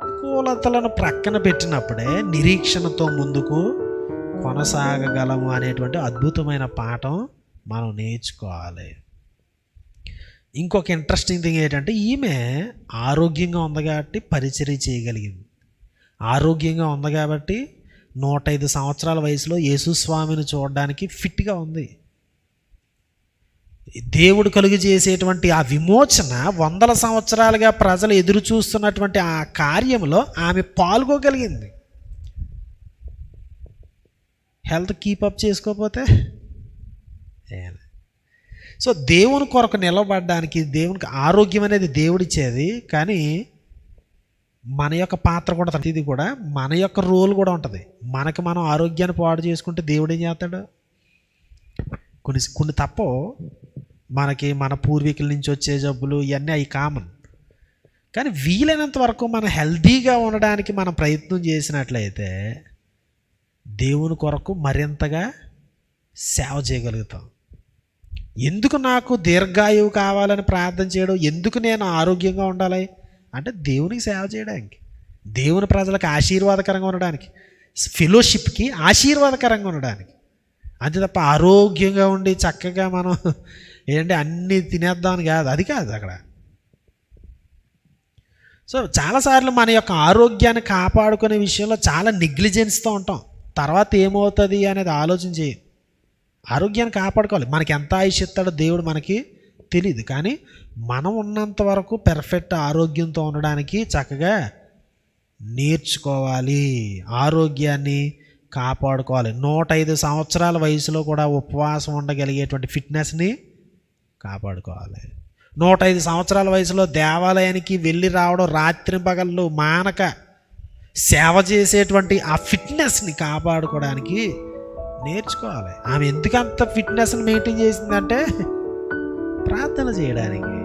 ప్రతికూలతలను ప్రక్కన పెట్టినప్పుడే నిరీక్షణతో ముందుకు కొనసాగగలము అనేటువంటి అద్భుతమైన పాఠం మనం నేర్చుకోవాలి. ఇంకొక ఇంట్రెస్టింగ్ థింగ్ ఏంటంటే ఈమె ఆరోగ్యంగా ఉంది కాబట్టి పరిచర్య చేయగలిగింది. ఆరోగ్యంగా ఉంది కాబట్టి నూట ఐదు సంవత్సరాల వయసులో యేసుస్వామిని చూడడానికి ఫిట్గా ఉంది. దేవుడు కలుగు చేసేటువంటి ఆ విమోచన వందల సంవత్సరాలుగా ప్రజలు ఎదురు చూస్తున్నటువంటి ఆ కార్యంలో ఆమె పాల్గొగలిగింది. హెల్త్ కీపప్ చేసుకోకపోతే సో దేవుని కొరకు నిలబడడానికి దేవునికి ఆరోగ్యం అనేది దేవుడిచ్చేది కానీ మన యొక్క పాత్ర కూడా ఇది కూడా మన యొక్క రోల్ కూడా ఉంటుంది. మనకి మనం ఆరోగ్యాన్ని పాడు చేసుకుంటే దేవుడు ఏం చేస్తాడు? కొన్ని కొన్ని తప్ప మనకి మన పూర్వీకుల నుంచి వచ్చే జబ్బులు ఇవన్నీ అవి కామన్. కానీ వీలైనంత వరకు మనం హెల్తీగా ఉండడానికి మనం ప్రయత్నం చేసినట్లయితే దేవుని కొరకు మరింతగా సేవ చేయగలుగుతాం. ఎందుకు నాకు దీర్ఘాయువు కావాలని ప్రార్థన చేయడం? ఎందుకు నేను ఆరోగ్యంగా ఉండాలి? అంటే దేవునికి సేవ చేయడానికి దేవుని ప్రజలకు ఆశీర్వాదకరంగా ఉండడానికి ఫెలోషిప్కి ఆశీర్వాదకరంగా ఉండడానికి. అంతే తప్ప ఆరోగ్యంగా ఉండి చక్కగా మనం ఏంటంటే అన్నీ తినేద్దామని కాదు అది కాదు అక్కడ. సో చాలాసార్లు మన యొక్క ఆరోగ్యాన్ని కాపాడుకునే విషయంలో చాలా నెగ్లిజెన్స్తో ఉంటాం. తర్వాత ఏమవుతుంది అనేది ఆలోచన చేయి. ఆరోగ్యాన్ని కాపాడుకోవాలి. మనకి ఎంత ఆయుష్ ఇస్తాడో దేవుడు మనకి తెలియదు కానీ మనం ఉన్నంత వరకు పెర్ఫెక్ట్ ఆరోగ్యంతో ఉండడానికి చక్కగా నేర్చుకోవాలి. ఆరోగ్యాన్ని కాపాడుకోవాలి. నూట ఐదు సంవత్సరాల వయసులో కూడా ఉపవాసం ఉండగలిగేటువంటి ఫిట్నెస్ని కాపాడుకోవాలి. నూట ఐదు సంవత్సరాల వయసులో దేవాలయానికి వెళ్ళి రావడం రాత్రి పగళ్ళు మానక సేవ చేసేటువంటి ఆ ఫిట్నెస్ని కాపాడుకోవడానికి నేర్చుకోవాలి. ఆమె ఎందుకంత ఫిట్నెస్ని మెయింటైన్ చేసిందంటే ప్రార్థన చేయడానికి.